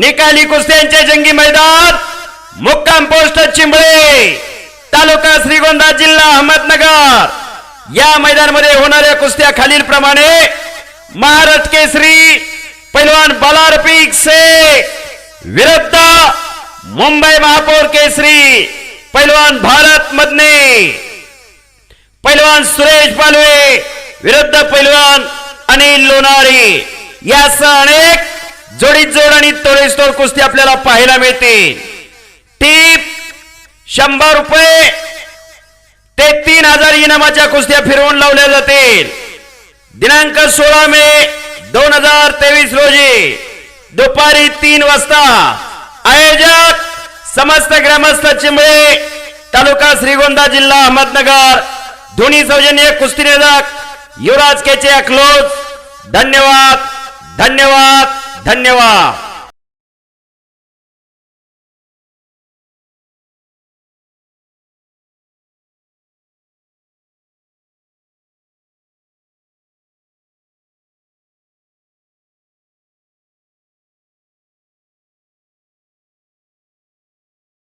निकाली कुस्त्यांचे जंगी मैदान. मुक्काम पोस्ट चिंबळे तालुका श्रीगोंदा जिल्हा अहमदनगर. या मैदानामध्ये होणाऱ्या कुस्त्या खालील प्रमाणे महाराष्ट्र केसरी पैलवान बालार से विरुद्ध मुंबई महापौर केसरी पैलवान भारत मधने पैलवान सुरेश पालवे विरुद्ध पैलवान अनिल लोणारे. यासह अनेक जोडीत जोड आणि तोडीस्तोड कुस्ती आपल्याला पाहायला मिळते. टीप शंभर रुपये. ते तीन हजार इनामाच्या कुस्त्या फिरवून लावल्या जातील. दिनांक सोळा मे दोन हजार तेवीस रोजी. दुपारी तीन वाजता आयोजक समस्त ग्रामस्थ चिंबळे तालुका श्रीगोंदा जिल्हा अहमदनगर दोन्ही सौजन्य कुस्ती निवेदक युवराज केचे अकलोज धन्यवाद धन्यवाद. धन्यवाद.